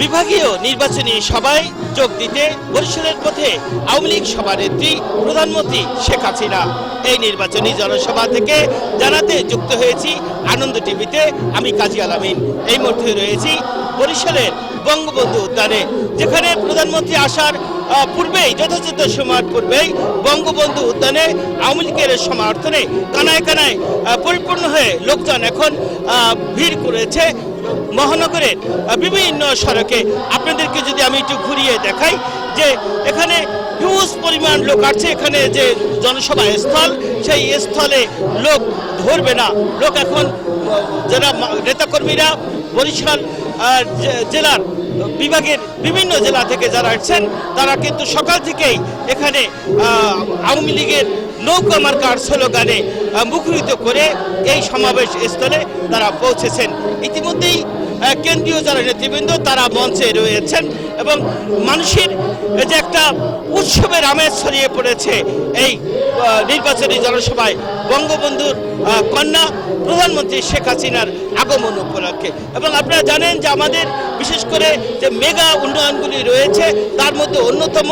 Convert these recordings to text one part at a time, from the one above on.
বিভাগীয় নির্বাচনী সভায় যোগ দিতে বরিশালের পথে আওয়ামী লীগ সভানেত্রী প্রধানমন্ত্রী শেখ হাসিনা। এই নির্বাচনী জনসভা থেকে জানাতে যুক্ত হয়েছি আনন্দ টিভিতে আমি কাজী আলামিন। এই মুহূর্তে রয়েছি বরিশালের বঙ্গবন্ধু উদ্যানে, যেখানে প্রধানমন্ত্রী আসার পূর্বেই, যথাযথ সময়ের পূর্বেই বঙ্গবন্ধু উদ্যানে আওয়ামী লীগের সমর্থনে কানায় কানায় পরিপূর্ণ হয়ে লোকজন এখন ভিড় করেছে। মহানগরের বিভিন্ন সড়কে। আপনাদেরকে যদি আমি একটু ঘুরিয়ে দেখাই যে এখানে হিউজ পরিমাণ লোক আছে, এখানে যে জনসভা স্থল, সেই স্থলে লোক ধরবে না। লোক এখন যারা নেতাকর্মীরা বরিশাল জেলার বিভাগের বিভিন্ন জেলা থেকে যারা আসছেন, তারা কিন্তু সকাল থেকেই এখানে আওয়ামী লীগের নৌকা মার্কার স্লোগানে মুখরিত করে এই সমাবেশ স্থলে তারা পৌঁছেছেন। ইতিমধ্যেই কেন্দ্রীয় যারা নেতৃবৃন্দ তারা মঞ্চে রয়েছেন এবং মানুষের যে একটা উৎসবের আমেজ ছড়িয়ে পড়েছে এই নির্বাচনী জনসভায় বঙ্গবন্ধুর কন্যা প্রধানমন্ত্রী শেখ হাসিনার আগমন উপলক্ষে। এবং আপনারা জানেন যে আমাদের বিশেষ করে যে মেগা উন্নয়নগুলি রয়েছে তার মধ্যে অন্যতম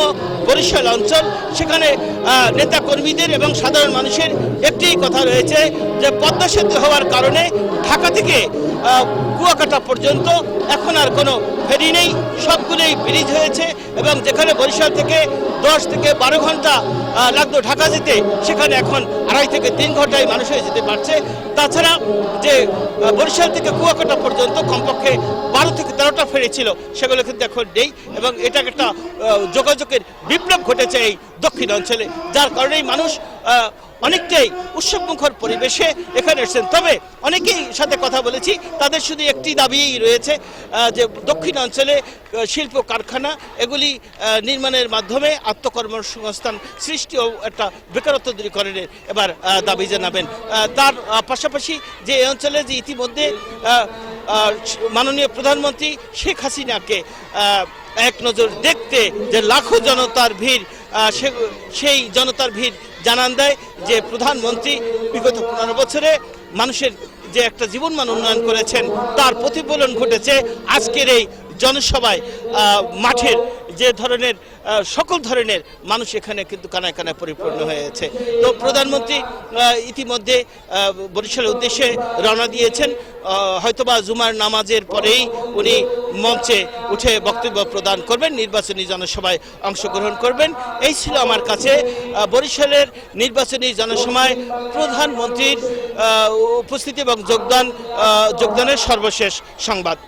বরিশাল অঞ্চল সেখানে আহ, নেতাকর্মীদের এবং সাধারণ মানুষের একটি কথা রয়েছে যে পদ্মা সেতু হওয়ার কারণে ঢাকা থেকে কুয়াকাটা পর্যন্ত এখন আর কোনো ফেরি নেই। সবগুলোই ব্রিজ হয়েছে এবং যেখানে বরিশাল থেকে দশ থেকে বারো ঘণ্টা লাগতো ঢাকা যেতে, সেখানে এখন আড়াই থেকে তিন ঘন্টায় মানুষ হয়ে যেতে পারছে। তাছাড়া যে বরিশাল থেকে কুয়াকাটা পর্যন্ত কমপক্ষে বারো থেকে তেরোটা ফেরি ছিল, সেগুলো কিন্তু এখন নেই এবং এটা একটা যোগাযোগের বিপ্লব ঘটেছে এই দক্ষিণ অঞ্চলে, যার কারণেই মানুষ অনেকটাই উৎসবমুখর পরিবেশে এখানে এসেছেন। তবে অনেকেই সাথে কথা বলেছি, তাদের শুধু একটি দাবিই রয়েছে যে দক্ষিণ অঞ্চলে শিল্প কারখানা, এগুলি নির্মাণের মাধ্যমে আত্মকর্মসংস্থান সৃষ্টি ও একটা বেকারত্ব দূরীকরণের এবার দাবি জানাবেন। তার পাশাপাশি যে এই অঞ্চলে যে ইতিমধ্যে মাননীয় প্রধানমন্ত্রী শেখ হাসিনাকে এক নজর দেখতে যে লাখো জনতার ভিড় সেই জনতার ভিড় জানান দেয় যে প্রধানমন্ত্রী বিগত পনেরো বছরে মানুষের যে একটা জীবনমান উন্নয়ন করেছেন, তার প্রতিফলন ঘটেছে আজকের এই জনসভায়। মাঠের যে ধরনের সকল ধরনের মানুষ এখানে কিন্তু কানায় কানায় পরিপূর্ণ হয়েছে। তো প্রধানমন্ত্রী ইতিমধ্যে বরিশালের উদ্দেশ্যে রওনা দিয়েছেন। হয়তোবা জুমার নামাজের পরেই উনি মঞ্চে উঠে বক্তব্য প্রদান করবেন, নির্বাচনী জনসভায় অংশগ্রহণ করবেন। এই ছিল আমার কাছে বরিশালের নির্বাচনী জনসভায় প্রধানমন্ত্রীর উপস্থিতি এবং যোগদান যোগদানের সর্বশেষ সংবাদ।